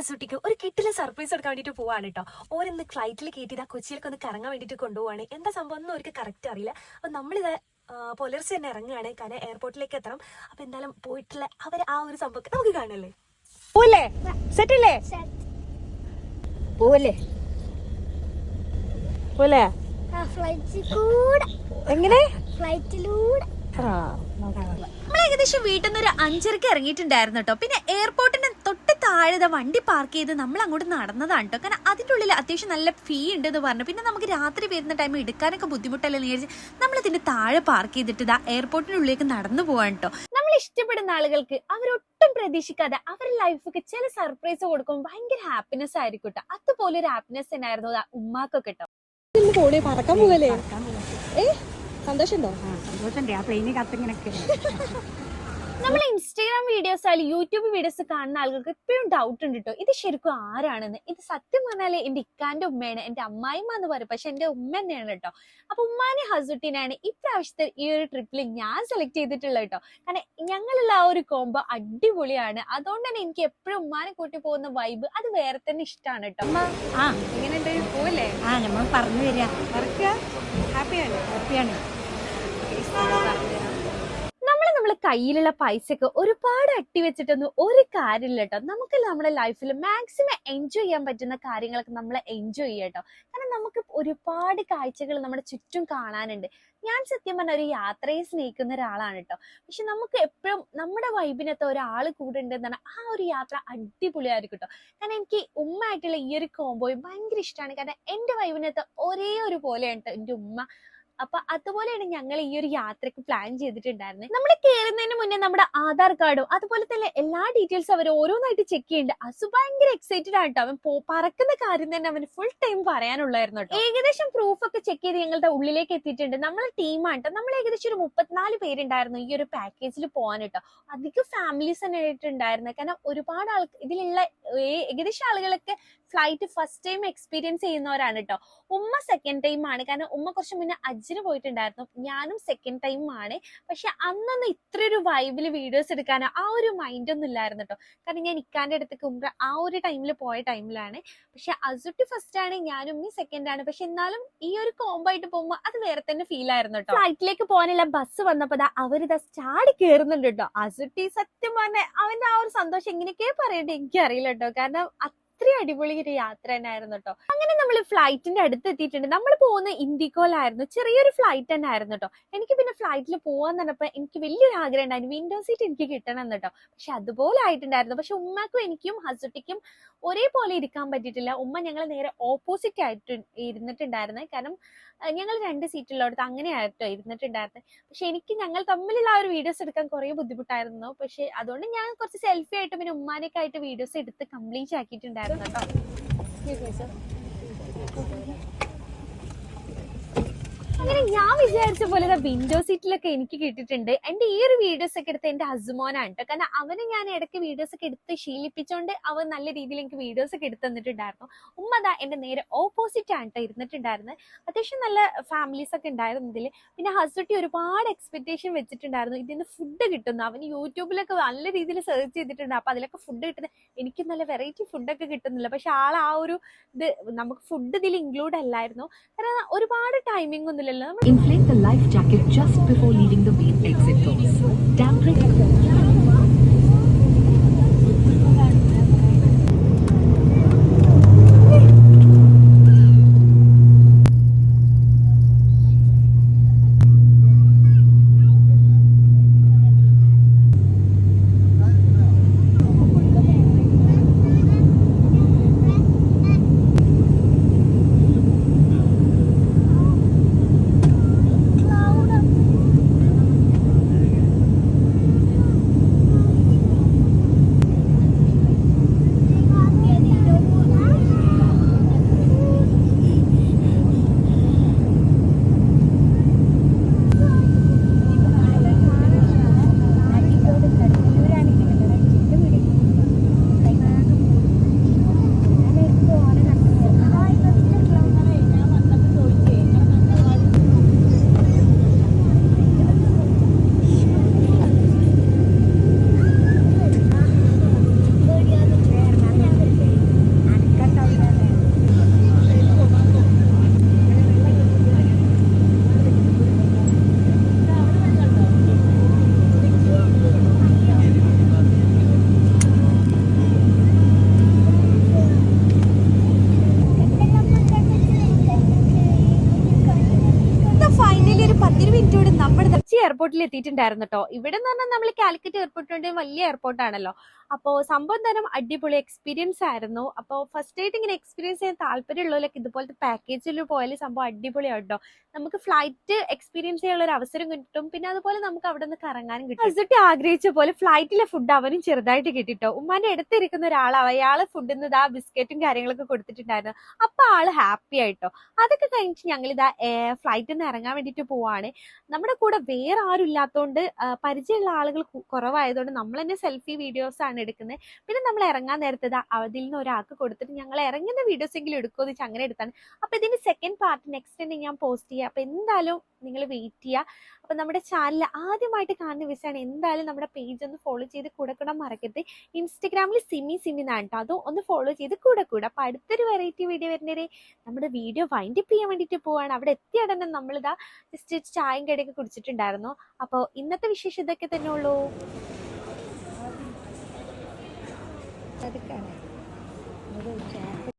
അസുട്ടിക്ക്. ഒരു കിട്ടിലെ സർപ്രൈസ് എടുക്കാൻ വേണ്ടിട്ട് പോവാണ് കേട്ടോ ഓരോന്ന് ഫ്ലൈറ്റിൽ കയറ്റി ആ കൊച്ചിയിലേക്ക് ഒന്ന് കറങ്ങാൻ വേണ്ടിട്ട് കൊണ്ടുപോവാണ്. എന്താ സംഭവം ഒന്നും അവർക്ക് കറക്റ്റ് അറിയില്ല. അപ്പൊ നമ്മളിത് പുലർച്ചെ തന്നെ ഇറങ്ങുകയാണ്. കാരണം എയർപോർട്ടിലേക്ക് എത്തണം. അപ്പൊ എന്തായാലും പോയിട്ടുള്ള അവർ ആ ഒരു സംഭവം നമുക്ക് കാണല്ലേ? പോലെ സെറ്റല്ലേ പോലെ പോലെ എങ്ങനെ? ഫ്ലൈറ്റിലൂടെ നമ്മൾ ഏകദേശം വീട്ടിൽ നിന്ന് ഒരു അഞ്ചരക്ക് ഇറങ്ങിയിട്ടുണ്ടായിരുന്നു കേട്ടോ പിന്നെ എയർപോർട്ടിന്റെ താഴെ വണ്ടി പാർക്ക് ചെയ്ത് നമ്മൾ അങ്ങോട്ട് നടന്നതാണ് കേട്ടോ കാരണം അതിന്റെ ഉള്ളിൽ അത്യാവശ്യം നല്ല ഫീ ഉണ്ട് എന്ന് പറഞ്ഞു. പിന്നെ നമുക്ക് രാത്രി വരുന്ന ടൈം എടുക്കാനൊക്കെ ബുദ്ധിമുട്ടല്ലെന്ന് വിചാരിച്ച് നമ്മൾ ഇതിന്റെ താഴെ പാർക്ക് ചെയ്തിട്ട് ഇതാ എയർപോർട്ടിന്റെ ഉള്ളിലേക്ക് നടന്നു പോവാണ് കേട്ടോ നമ്മൾ ഇഷ്ടപ്പെടുന്ന ആളുകൾക്ക് അവരൊട്ടും പ്രതീക്ഷിക്കാതെ അവരുടെ ലൈഫൊക്കെ ചില സർപ്രൈസ് കൊടുക്കും ഭയങ്കര ഹാപ്പിനെസ് ആയിരിക്കും കേട്ടോ അതുപോലെ ഒരു ഹാപ്പിനെസ് തന്നെയായിരുന്നു ഉമ്മാക്കൊക്കെ കേട്ടോ പറക്കാൻ പോകല്ലേ? ഏ? സന്തോഷമുണ്ടോ? സന്തോഷണ്ടേ ആ പ്ലെയിനിൽ കത്തിങ്ങനെ നമ്മൾ ഇൻസ്റ്റാഗ്രാം വീഡിയോസ് ആയാലും യൂട്യൂബ് വീഡിയോസ് കാണുന്ന ആളുകൾക്ക് എപ്പോഴും ഡൗട്ട് ഉണ്ട് കേട്ടോ ഇത് ശരിക്കും ആരാണെന്ന്? ഇത് സത്യം പറഞ്ഞാൽ എന്റെ ഇക്കാന്റെ ഉമ്മയാണ് എന്റെ അമ്മായിമ്മ എന്ന് പറയും. പക്ഷെ എന്റെ ഉമ്മ തന്നെയാണ് കേട്ടോ അപ്പൊ ഉമ്മാനെ ഹസുട്ടിനാണ് ഇപ്രാവശ്യത്തെ ഈ ഒരു ട്രിപ്പിൽ ഞാൻ സെലക്ട് ചെയ്തിട്ടുള്ളത് കേട്ടോ കാരണം ഞങ്ങളുള്ള ആ ഒരു കോംബോ അടിപൊളിയാണ്. അതുകൊണ്ട് തന്നെ എനിക്ക് എപ്പോഴും ഉമ്മാനെ കൂട്ടി പോകുന്ന വൈബ് അത് വേറെ തന്നെ ഇഷ്ടമാണ് കേട്ടോ എങ്ങനെയുണ്ട് പോവല്ലേ? ആ നമ്മൾ പറഞ്ഞു വർക്ക് ഹാപ്പിയാണ് ഹാപ്പിയാണ് നമ്മളെ കയ്യിലുള്ള പൈസയൊക്കെ ഒരുപാട് അട്ടി വെച്ചിട്ടൊന്നും ഒരു കാര്യമില്ല കേട്ടോ. നമുക്ക് നമ്മുടെ ലൈഫിൽ മാക്സിമം എൻജോയ് ചെയ്യാൻ പറ്റുന്ന കാര്യങ്ങളൊക്കെ നമ്മൾ എൻജോയ് ചെയ്യട്ടോ കാരണം നമുക്ക് ഒരുപാട് കാഴ്ചകൾ നമ്മുടെ ചുറ്റും കാണാനുണ്ട്. ഞാൻ സത്യം പറഞ്ഞ ഒരു യാത്രയെ സ്നേഹിക്കുന്ന ഒരാളാണ് കേട്ടോ. പക്ഷെ നമുക്ക് എപ്പോഴും നമ്മുടെ വൈബിനകത്ത് ഒരാൾ കൂടെ ഉണ്ടെന്നാണ് ആ ഒരു യാത്ര അടിപൊളിയായിരിക്കും കേട്ടോ. കാരണം എനിക്ക് ഉമ്മ ആയിട്ടുള്ള ഈ ഒരു കോംബോയും ഭയങ്കര ഇഷ്ടമാണ് കാരണം എന്റെ വൈബിനകത്ത് ഒരേ ഒരു പോലെയാണ് കേട്ടോ എന്റെ ഉമ്മ. അപ്പൊ അതുപോലെയാണ് ഞങ്ങൾ ഈ ഒരു യാത്രയ്ക്ക് പ്ലാൻ ചെയ്തിട്ടുണ്ടായിരുന്നത് നമ്മൾ കയറുന്നതിന് മുന്നേ നമ്മുടെ ആധാർ കാർഡും അതുപോലെ തന്നെ എല്ലാ ഡീറ്റെയിൽസും അവർ ഓരോന്നായിട്ട് ചെക്ക് ചെയ്യുന്നുണ്ട് അസു ഭയങ്കര എക്സൈറ്റഡ് ആട്ടോ അവൻ പറക്കുന്ന കാര്യം തന്നെ അവന് ഫുൾ ടൈം പറയാനുള്ളായിരുന്നു ഏകദേശം പ്രൂഫ് ഒക്കെ ചെക്ക് ചെയ്ത് ഞങ്ങളുടെ ഉള്ളിലേക്ക് എത്തിയിട്ടുണ്ട്. നമ്മളെ ടീമാണ് കേട്ടോ നമ്മൾ ഏകദേശം ഒരു മുപ്പത്തിനാല് പേരുണ്ടായിരുന്നു ഈ ഒരു പാക്കേജിൽ പോകാൻ കേട്ടോ അധികം ഫാമിലീസ് തന്നെ ആയിട്ടുണ്ടായിരുന്നു. കാരണം ഒരുപാട് ആൾ ഇതിലുള്ള ഏകദേശം ആളുകളൊക്കെ ഫ്ലൈറ്റ് ഫസ്റ്റ് ടൈം എക്സ്പീരിയൻസ് ചെയ്യുന്നവരാണ് കേട്ടോ ഉമ്മ സെക്കൻഡ് ടൈം ആണ്. കാരണം ഉമ്മ കുറച്ച് മുന്നേ അജിന് പോയിട്ടുണ്ടായിരുന്നു. ഞാനും സെക്കൻഡ് ടൈം ആണ്. പക്ഷെ അന്നൊന്ന് ഇത്ര ഒരു വൈബിൽ വീഡിയോസ് എടുക്കാനോ ആ ഒരു മൈൻഡ് ഒന്നും ഇല്ലായിരുന്നു കേട്ടോ കാരണം ഞാൻ ഇക്കാന്റെ അടുത്തേക്ക് ഉമ്മ ആ ഒരു ടൈമിൽ പോയ ടൈമിലാണ് പക്ഷെ അസുട്ടി ഫസ്റ്റ് ആണ് ഞാനും ഉമ്മി സെക്കൻഡ് ആണ്. പക്ഷെ എന്നാലും ഈ ഒരു കോംബോ ആയിട്ട് പോകുമ്പോൾ അത് വേറെ തന്നെ ഫീൽ ആയിരുന്നു കേട്ടോ ഫ്ലൈറ്റിലേക്ക് പോകാനുള്ള ബസ് വന്നപ്പോ ദാ അവരിതാ സ്റ്റാഡി കയറുന്നുണ്ട് കേട്ടോ അസുട്ടി സത്യം പറഞ്ഞ അവന്റെ ആ ഒരു സന്തോഷം എങ്ങനെയൊക്കെ പറയട്ടെ എനിക്കറിയില്ല കേട്ടോ കാരണം അത്രയും അടിപൊളി ഒരു യാത്ര തന്നെയായിരുന്നു കേട്ടോ അങ്ങനെ നമ്മൾ ഫ്ലൈറ്റിന്റെ അടുത്ത് എത്തിയിട്ടുണ്ട് നമ്മൾ പോകുന്ന ഇൻഡിഗോയിലായിരുന്നു ചെറിയൊരു ഫ്ലൈറ്റ് തന്നെ ആയിരുന്നു കേട്ടോ എനിക്ക് പിന്നെ ഫ്ലൈറ്റിൽ പോകാൻ പറഞ്ഞപ്പോ എനിക്ക് വലിയൊരു ആഗ്രഹം ഉണ്ടായിരുന്നു. വിൻഡോ സീറ്റ് എനിക്ക് കിട്ടണം കേട്ടോ പക്ഷെ അതുപോലെ ആയിട്ടുണ്ടായിരുന്നു. പക്ഷെ ഉമ്മക്കും എനിക്കും ഹസുട്ടിക്കും ഒരേപോലെ ഇരിക്കാൻ പറ്റിയിട്ടില്ല. ഉമ്മ ഞങ്ങൾ നേരെ ഓപ്പോസിറ്റ് ആയിട്ട് ഇരുന്നിട്ടുണ്ടായിരുന്നത് കാരണം ഞങ്ങൾ രണ്ട് സീറ്റുള്ളടത്ത് അങ്ങനെയായിട്ടോ ഇരുന്നിട്ടുണ്ടായിരുന്നത് പക്ഷെ എനിക്ക് ഞങ്ങൾ തമ്മിലുള്ള ആ ഒരു വീഡിയോസ് എടുക്കാൻ കുറേ ബുദ്ധിമുട്ടായിരുന്നു. പക്ഷെ അതുകൊണ്ട് ഞാൻ കുറച്ച് സെൽഫി ആയിട്ട് പിന്നെ ഉമ്മാനൊക്കെ ആയിട്ട് വീഡിയോസ് എടുത്ത് കംപ്ലീറ്റ് ആക്കിയിട്ടുണ്ടായിരുന്നു. കേട്ടോ അങ്ങനെ ഞാൻ വിചാരിച്ച പോലെ വിൻഡോ സീറ്റിലൊക്കെ എനിക്ക് കിട്ടിയിട്ടുണ്ട്. എന്റെ ഈ ഒരു വീഡിയോസ് ഒക്കെ എടുത്ത് എന്റെ ഹസ്മോനാണ് കേട്ടോ കാരണം അവന് ഞാൻ ഇടയ്ക്ക് വീഡിയോസ് ഒക്കെ എടുത്ത് ശീലിപ്പിച്ചോണ്ട് അവൻ നല്ല രീതിയിൽ എനിക്ക് വീഡിയോസ് ഒക്കെ എടുത്ത് തന്നിട്ടുണ്ടായിരുന്നു. ഉമ്മദാ എന്റെ നേരെ ഓപ്പോസിറ്റ് ആണ് കേട്ടോ ഇരുന്നിട്ടുണ്ടായിരുന്നത് അത്യാവശ്യം നല്ല ഫാമിലീസ് ഒക്കെ ഉണ്ടായിരുന്നു ഇതിൽ പിന്നെ ഹസ്ബറ്റി ഒരുപാട് എക്സ്പെക്ടേഷൻ വെച്ചിട്ടുണ്ടായിരുന്നു. ഇതിന് ഫുഡ് കിട്ടുന്നു. അവന് യൂട്യൂബിലൊക്കെ നല്ല രീതിയിൽ സെർച്ച് ചെയ്തിട്ടുണ്ട്. അപ്പൊ അതിലൊക്കെ ഫുഡ് കിട്ടുന്നത് എനിക്ക് നല്ല വെറൈറ്റി ഫുഡൊക്കെ കിട്ടുന്നില്ല. പക്ഷെ ആൾ ആ ഒരു ഇത് നമുക്ക് ഫുഡ് ഇതിൽ ഇൻക്ലൂഡ് അല്ലായിരുന്നു. കാരണം ഒരുപാട് ടൈമിംഗ് ഒന്നുമില്ലല്ലോ നമ്മൾ Inflate the life jacket just before leaving the main exit doors. പത്തിരു minute നമ്മുടെ കൊച്ചി എയർപോർട്ടിൽ എത്തിയിട്ടുണ്ടായിരുന്നു കേട്ടോ ഇവിടെ എന്ന് പറഞ്ഞാൽ നമ്മൾ കാലിക്കറ്റ് എയർപോർട്ടിന്റെ വലിയ എയർപോർട്ടാണല്ലോ അപ്പോൾ സംഭവം തരം അടിപൊളി എക്സ്പീരിയൻസ് ആയിരുന്നു. അപ്പോൾ ഫസ്റ്റ് ആയിട്ട് ഇങ്ങനെ എക്സ്പീരിയൻസ് ചെയ്യാൻ താല്പര്യമുള്ളവരൊക്കെ ഇതുപോലത്തെ പാക്കേജിൽ പോയാൽ സംഭവം അടിപൊളിയാണ് കേട്ടോ നമുക്ക് ഫ്ലൈറ്റ് എക്സ്പീരിയൻസ് ചെയ്യാനുള്ള ഒരു അവസരം കിട്ടും. പിന്നെ അതുപോലെ നമുക്ക് അവിടെ നിന്ന് കറങ്ങാനും കിട്ടും. ഹസ്ബൻഡ് ആഗ്രഹിച്ച പോലെ ഫ്ലൈറ്റിലെ ഫുഡ് അവനും ചെറുതായിട്ട് കിട്ടിട്ടോ. ഉമ്മാന്റെ അടുത്തിരിക്കുന്ന ഒരാൾ അയാളെ ഫുഡിൽ ആ ബിസ്ക്കറ്റും കാര്യങ്ങളൊക്കെ കൊടുത്തിട്ടുണ്ടായിരുന്നു. അപ്പൊ ആൾ ഹാപ്പി ആയിട്ടോ. അതൊക്കെ കഴിഞ്ഞിട്ട് ഞങ്ങൾ ഇതാ ഫ്ലൈറ്റിൽ നിന്ന് ഇറങ്ങാൻ വേണ്ടിട്ട് പോവാണ്. നമ്മുടെ കൂടെ വേറെ ആരും ഇല്ലാത്തതുകൊണ്ട് പരിചയമുള്ള ആളുകൾ കുറവായതുകൊണ്ട് നമ്മൾ തന്നെ സെൽഫി വീഡിയോസ് ആണ് എടുക്കുന്നത് പിന്നെ നമ്മൾ ഇറങ്ങാൻ നേരത്തെ അവധിയിൽ നിന്ന് ഒരാൾക്ക് കൊടുത്തിട്ട് ഞങ്ങൾ ഇറങ്ങുന്ന വീഡിയോസ് എങ്കിലും എടുക്കുമെന്ന് വെച്ചാൽ അങ്ങനെ എടുത്താണ്. അപ്പോൾ ഇതിന്റെ സെക്കൻഡ് പാർട്ട് നെക്സ്റ്റ് തന്നെ ഞാൻ പോസ്റ്റ് ചെയ്യാം. അപ്പോൾ എന്തായാലും നിങ്ങൾ വെയിറ്റ് ചെയ്യുക അപ്പൊ നമ്മുടെ ചാനൽ ആദ്യമായിട്ട് കാണുന്ന വിഷയമാണ് എന്തായാലും നമ്മുടെ പേജ് ഒന്ന് ഫോളോ ചെയ്ത് കൂടെ കൂടെ മറക്കരുത്. ഇൻസ്റ്റഗ്രാമിൽ സിമി സിമി എന്നാണ് കേട്ടോ. അതും ഒന്ന് ഫോളോ ചെയ്ത് കൂടെ കൂടെ. അപ്പൊ അടുത്തൊരു വെറൈറ്റി വീഡിയോ വരുന്നവരെ നമ്മുടെ വീഡിയോ വൈൻഡപ്പ് ചെയ്യാൻ വേണ്ടിയിട്ട് പോവാണ്. അവിടെ എത്തിയ ഉടനെ നമ്മളിതാ ജസ്റ്റ് ചായയും കടിയൊക്കെ കുടിച്ചിട്ടുണ്ടായിരുന്നു. അപ്പോൾ ഇന്നത്തെ വിശേഷം ഇതൊക്കെ തന്നെ ഉള്ളൂ.